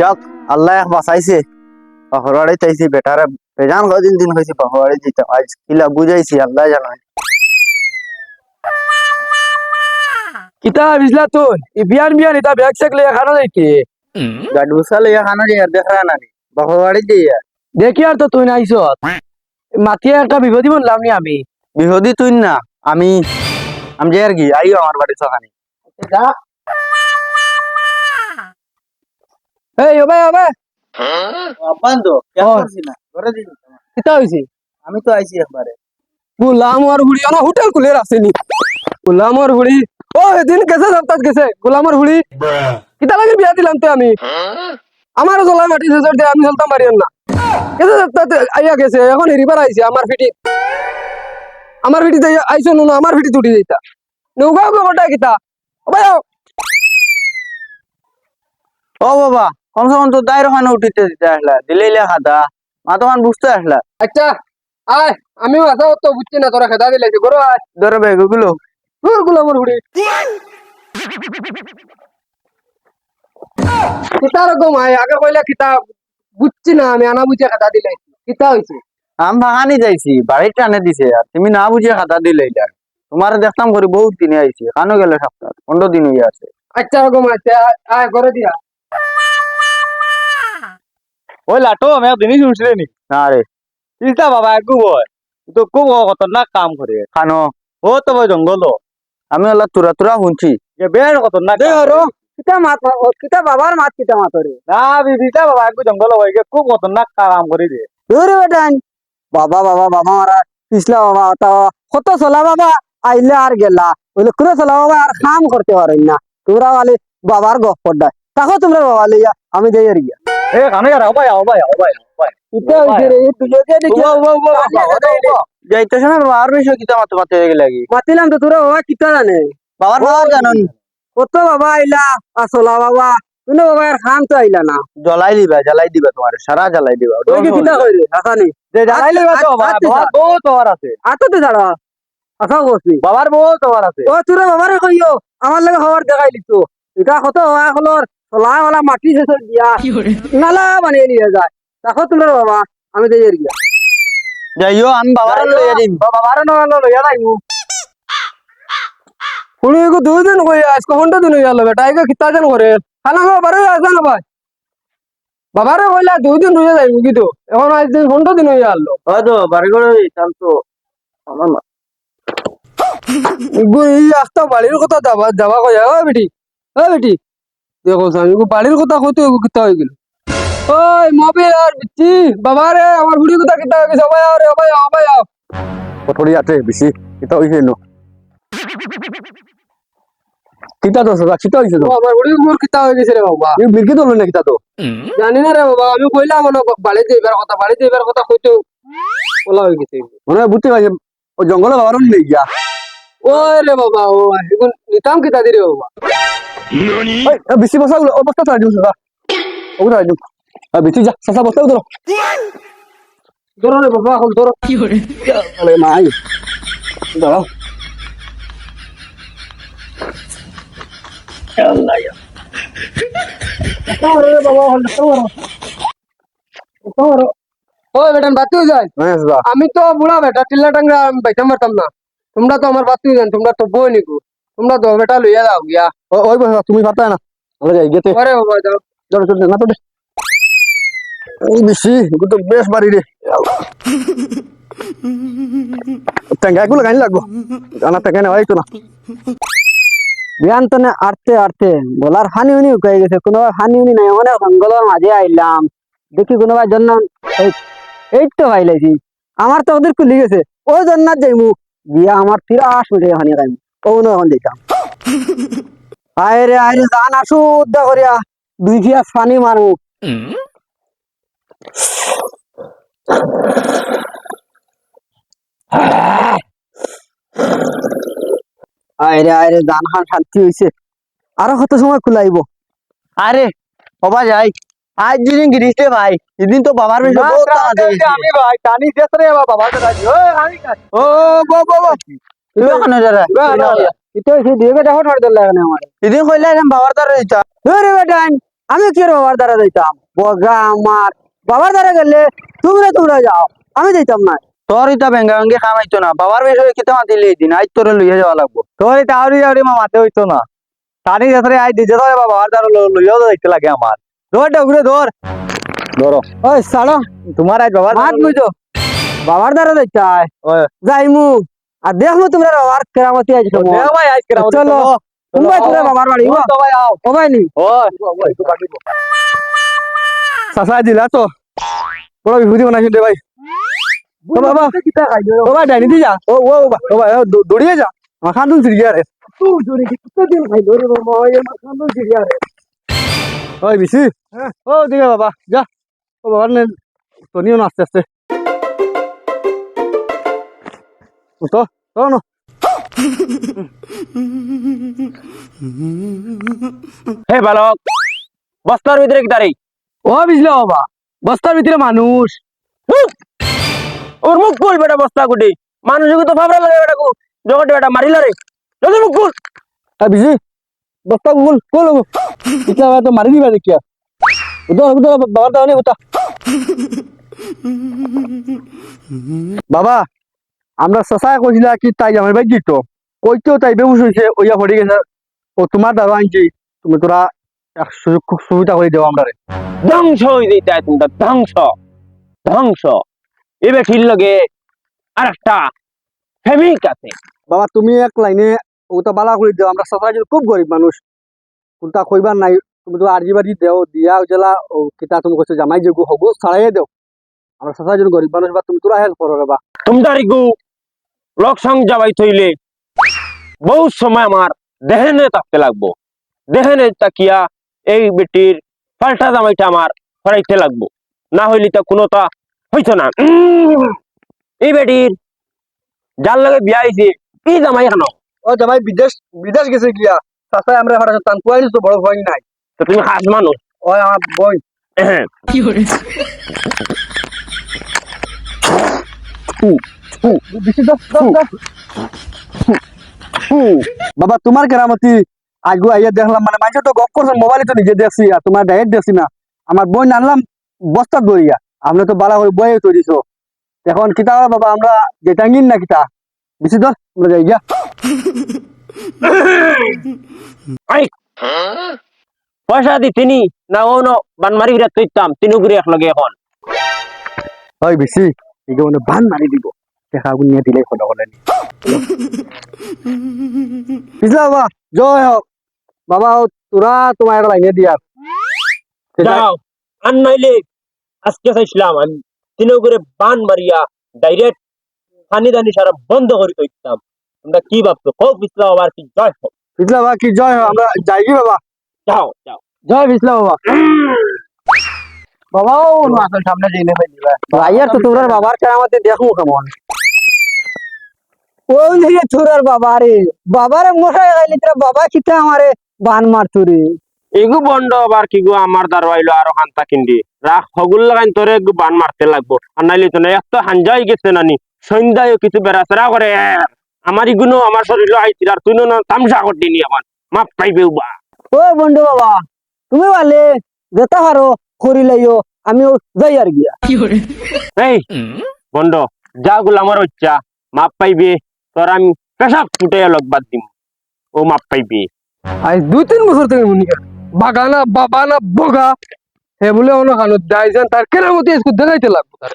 যাক আল্লাহ বাঁচাইছে। পাহড়াড়ি চাইছি বেটারে বেজান কদিন দিন হয়েছে পাহড়াড়ি দিতে আজ কিলা বুঝাইছি আল্লাহ জানাই কিতা বিজলা তুই? ই বিয়ান বিয়ান ইতা ব্যাগ চেক লিয়ে খানো যাইতে। গাড়ি বসালে এখানে যে দেখ রা নানি পাহড়াড়ি দিয়ে। দেখি আর তো তুই নাইছ মাতিয়ে একটা বিপদি বললাম নি আমি। বিহদি তুই না আমি আমি যে আর কি আইও আমার বাড়ি সখানি এই ও। না? ঘরে দিন কিতা হইছে? আমি তো আইছি একবারে। গুলাম আর হুড়ি না হোটেল খুলে রাখছেনি গুলাম আর হুড়ি। ও এদিন গেছে সপ্তাহ গেছে। গোলাম আর হুড়ি। কিতা লাগে বিয়া দিলাম তো আমি? আমারও চলা মাটি শেষের দিয়ে আমি চলতাম পারিয়ান না। গেছে সপ্তাহ আইয়া গেছে এখন হেরিবার আইছে আমার ফিটি আমার ফিটিতে আইছো নুনো আমার ফিটি তুটি দিতা নৌকা গোটা কিতা। ও ভাই ও বাবা। কমসে কম তো দায়ের ওখানে উঠিতে দিতে আসলা দিলেইলে খাতা মা তখন বুঝতে আসলা। আচ্ছা আয় আমিও আসা তো বুঝছি না তোরা খেদা দিলাইছে গরো আয়। ধরে কিতা রকম আয় আগে কইলা কিতা বুঝছি না আমি আনা বুঝে খেদা দিলাইছি কিতা হইছে? আম ভাঙানি যাইছি বাড়ির টানে দিছে আর তুমি না বুঝিয়ে খাতা দিলে তোমার দেখতাম করে বহুত দিনে আইছি কানো গেলে সপ্তাহ পনেরো দিন হয়ে আছে। আচ্ছা রকম আছে আয়, আয় করে দিয়া। ওই লাটো আমি একদিনই শুনছিলে নি? না রে ইসা বাবা একু বয় তো খুব খতরনাক কাম করে খানো। ও তো বই জঙ্গল আমি ওলা তুরা তুরা শুনছি। যে বের খতরনাক দে করে। কিতা মাত কিতা বাবার মাত কিতা মাত রে না বিবিতা বাবা একু জঙ্গল হয়ে। গিয়ে খুব খতরনাক কাম করে দিয়ে দূরে বেটান বাবা বাবা বাবা মারা পিছলা বাবা তা কত চলা বাবা? আইলে আর গেলা। বলে করে চলা বাবা? আর কাম করতে পারেন না। তোরা বাবার গপ পড়ায় তাকো তোমরা বাবা লইয়া আমি যাই আর গিয়া আর যাইতেছে না কিতা মাতে মাতে লাগি মাতিলাম তো তোরা বাবা কিতা জানে? বাবার বাবার জানো নি? কত বাবা আইলা? আসলা বাবা। তুমি বাবা আর খাম তো আইলা না। জ্বলাই দিবা জ্বালাই দিবা তোমার সারা জ্বালাই দিবা। ওই কি কিতা কইরে আসানি যে জানাইলে আচ্ছা, তো বাবা আচ্ছা, বহুত ওভার আছে। আতো ছাড়া আসা করছি। বাবার বহুত ওভার আছে। ও তোরা বাবারে কইও আমার লাগে খবর দেখাই দিছো এটা কত হওয়া হলোর চলা ওলা মাটি শেষ দিয়া নালা বানিয়ে নিয়ে যায়। দেখো তোমরা বাবা আমি যাই আর গিয়া যাইও আমি বাবার লইয়া দিম বাবার নহলে লইয়া যাইমু পুনি এগো দুই দিন কই আজকে ঘণ্টা দিন হইয়া লবে টাইকে কিতা যেন করে খানা খাওয়া বারে আসে না ভাই বাবারে কইলা দুই দিন রয়ে যাইব কিন্তু। এখন আজ দিন ঘণ্টা দিন হইয়া আলো হয়তো বাড়ি করে তাহলে তো আমার না। ইগো এই আস্তা বাড়ির কথা যাবা যাবা কইয়া ও বেটি ও বেটি। দেখো স্বামী বাড়ির কথা ইগো কিতা হয়ে গেল? ওই মোবিল আর বিচ্ছি বাবা রে আমার বুড়ি কথা কিতা হয়ে গেছে? ভাই আরে ভাই আও আও আছে বেশি কিতা হইছে নো কিতা তো সদা কিতা হইছে তো? আমার বুড়ি মোর কিতা হয়ে গেছে রে বাবা। এই বিরকি তো না কিতা তো? জানি না রে বাবা আমি কইলাম না বাড়ি যাইবার কথা বাড়ি যাইবার কথা কইতে বলা হয়ে গেছে। মনে বুঝতে পারছি ও জঙ্গলে বাবার নেই গিয়া। ওই রে বাবা ও এখন নিতাম কিতা দি রে বাবা ওই বেশি বসা গুলো ও বস্তা চালাই দিও সদা ও চালাই দিও আর বেশি যা সাসা বস্তা ধরো ধরো রে বাবা এখন ধরো আরে নাই দাঁড়াও ওই বেটান বাতি হয়ে যায় হ্যাঁ সদা আমি তো বুড়া বেটা টিল্লা টাঙ্গা আমি বাইতাম পারতাম না তোমরা তো আমার বাতি হয়ে যান তোমরা তো বই নিকু তোমরা তো বেটা লইয়া যাও গিয়া ওই বসা তুমি পারতা না আমরা যাই গেতে আরে বাবা যাও চলো চলো না তো দে এই বেশি এগুলো তো বেশ বাড়ি রে টেঙ্গা এগুলো গাইন লাগবো জানা টেঙ্গা নেওয়াই তো না বিয়ান তো না আরতে আরতে গলার হানি উনি উকাই গেছে কোনো হানি উনি নাই অনেক জঙ্গলের মাঝে আইলাম দেখি কোনো ভাই জন্য এই তো ভাইলাইছি আমার তো ওদের কুলি গেছে ওই জন্য যাইমু বিয়া আমার তিরাস মিটে হানি খাইমু ও না। এখন দিতাম আয়রে আয়রে জান আসু উদ্দা করিয়া দুই ফিয়া পানি মারু জান খান শান্তি হইছে। আরও কত সময় খুলাইব আরে বাবা যাই। আজ যেদিন গিরিছে ভাই সেদিন তো বাবার বেশি। আমি ভাই টানি রে বাবা ও দিল বাবার দ্বারা দিতা বেটান আমি কি বাবার দ্বারা যাইতাম বগা আমার বাবার দ্বারা গেলে তোমরা তোমরা যাও আমি যাইতাম না তোর ইটা বেঙ্গা বেঙ্গি খামাইতো না। বাবার বিষয়ে কিতা মাতিলে দিন আজ তোরে লইয়া যাওয়া লাগবো। তোর এটা আউরি আউরি মা মাতে হইতো না। টানি যাত্রে আই দিছে তো বাবা আর তার লইয়াও তো লাগে আমার ধর ডগুরে ধর ধরো ওই সাড়ো তোমার আজ বাবা মাত বুঝো বাবার দ্বারা যাইতাই ওই। যাইমু আর দেখমু তোমরা বাবার কেরামতি আজ দেও ভাই আজকে রাও চলো। তোমরা তোমরা বাবার বাড়ি ও তো ভাই আও ও ভাই নি ওই সাসা দিলা তো। বড় বিভূতি বানাইছেন রে ভাই। ও বাবা ও ভাই ডাইনি দি যা। ও ও ও ভাই দৌড়িয়ে যা। আমার খান তুল সিরিয়া রে ওই বিসি ও দিকে বাবা যা। ও বাবা নে তো নিও না আস্তে আস্তে। তো তো না। হে বালক বস্তার ভিতরে কি তারি ও বিজলা বাবা বস্তার ভিতরে মানুষ। ওর মুখ খুল বেটা বস্তা গুটি। মানুষকে তো ফাবরা লাগে বেটা জগতে বেটা মারিলা রে। যদি মুখ খুল বিজি বস্তা গুল ইতলা বাবা তো মারি দিবা দেখিয়া। উদর উদর বাবার দাও উতা। বাবা আমরা সসায় কইছিলা কি তাই আমার ভাই দিত কইতেও তাই বেউস হইছে ওইয়া পড়ে গেছে। ও তোমার দাদা আনছি তুমি তোরা এক সুযোগ খুব সুবিধা করে দেও আমরা ধ্বংস হয়ে যেতে তুমি ধ্বংস। ধ্বংস। এবে ঠিক লাগে আর একটা ফেমিক আছে। বাবা তুমি এক লাইনে ওটা বালা করে দেও আমরা সসায় খুব গরিব মানুষ কোনটা কইবার নাই তুমি তো আরজি বাড়ি দেও দিয়া জেলা ও কিতা তুমি কইছো জামাই যোগ হগু ছাড়াইয়ে দেও আমরা সসায় গরিব মানুষ বা তুমি তোরা হেল্প করো রে বা তুমি তারিখু লোক সং যাবাই থইলে বহু সময় আমার দেহেনে থাকতে লাগবো দেহেনে তাকিয়া এই বেটির পাল্টা জামাইটা আমার হরাইতে লাগবো না হইলে তা কোনোটা হইতো না উম, এই বেটির যার লগে বিয়া হয়েছে কি জামাই কেন ও জামাই বিদেশ বিদেশ গেছে গিয়া সাসায় আমরা ভাড়া তান কুয়াইল তো বড় ভয় নাই তো তুমি হাস মানুষ ও আমার বই এহেঁ। বেশি দাও, দাও, দাও। বাবা তোমার কেরামতি আজগু আইয়া দেখলাম মানে মাঝে তো গপ করছেন মোবাইলে তো নিজে দেখছি আর তোমার ডাইরেক্ট দেখছি না। আমার বই আনলাম বস্তা দরিয়া আপনি তো বালা করে বইয়ে তৈরিছ এখন কিতা বাবা আমরা যেটা কিন না কিতা? বেশি দর আমরা যাই গিয়া। পয়সা দি তিনি না ও ন বানমারি বিরাট তৈতাম তিনু করে একলগে এখন। হয় বেশি এগুলো মানে বান মারি দিব। দেখা আগুন নিয়ে দিলে কথা বলেন বুঝলা বাবা জয় হোক বাবা ও তোরা তোমার একটা লাইনে দিয়া যাও আর নইলে আজকে চাইছিলাম আমি তিনু করে বান মারিয়া ডাইরেক্ট পানি দানি সারা বন্ধ করে তৈতাম তোমরা কি ভাবছ হোক বিসলা আবার কি জয় হোক বুঝলা বাবা কি জয় হোক আমরা যাই কি বাবা যাও যাও জয় বিসলা বাবা বাবা ও মাসের সামনে জেনে পাই দিবা ভাইয়ার তো তোমরা বাবার কেরামতি দেখমু কেমন ওই যে বাবা রে। বাবারে মশাই গাইলি তোরা বাবা কিতা আমারে বান মারতু রে। এগু বন্ধ আবার কি গো আমার দারওয়াইলো আরও হান্তা কিন্দি। রাখ হগুল লাগাইন তোরে একটু বান মারতে লাগবো। আর নাইলে তো না এক তো হাঞ্জাই গেছে নানি। সন্ধ্যায় কিছু বেড়াচেরা করে। আমার ইগুনো আমার শরীর আইছিল আর তুই না তামসা করতে নি এখন মাপ পাইবে বা ও বন্ধু বাবা তুমি বলে যেতে পারো করি লাইও আমিও যাই আর গিয়া। এই বন্ধ যা গুলো আমার হচ্ছা মাপ পাইবে। তোর আমি পেশাব ফুটে বাদ দিম। ও মাপ পাইবে। আজ দুই তিন বছর থেকে কর বাগানা বাবানা বগা। হে বলে অন্য খানো দাইজান তার কেরামতি আজকে দেখাইতে লাগবো তার।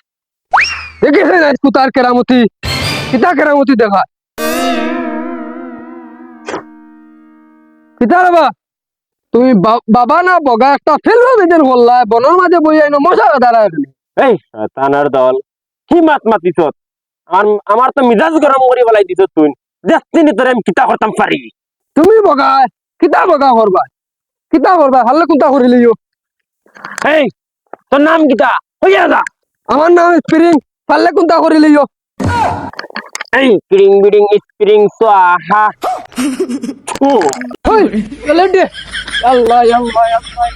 দেখেছেন আজকে তার কেরামতি। কিতা কেরামতি দেখা। কিতা রে বা তুমি বাবা না বগা একটা ফেলবে বেদের বললা বনের মাঝে বই আইনো মশা দাঁড়ায় এই শয়তানের দল। কি মাত মাতিছ? আমার আমার তো মিজাজ গরম করে বলাই দিত তুই। দেখছিনি তোরে আমি কিতা করতাম পারি তুমি বগা কিতা বগা করবা কিতা করবা হাল্লা কুন্তা করে লিও তোর নাম কিতা? হইয়া যা। আমার নাম স্প্রিং পাল্লে কুন্তা করে লিও এই স্প্রিং বিডিং স্প্রিং তো আহা হই চলে দে। আল্লাহ আল্লাহ আল্লাহ।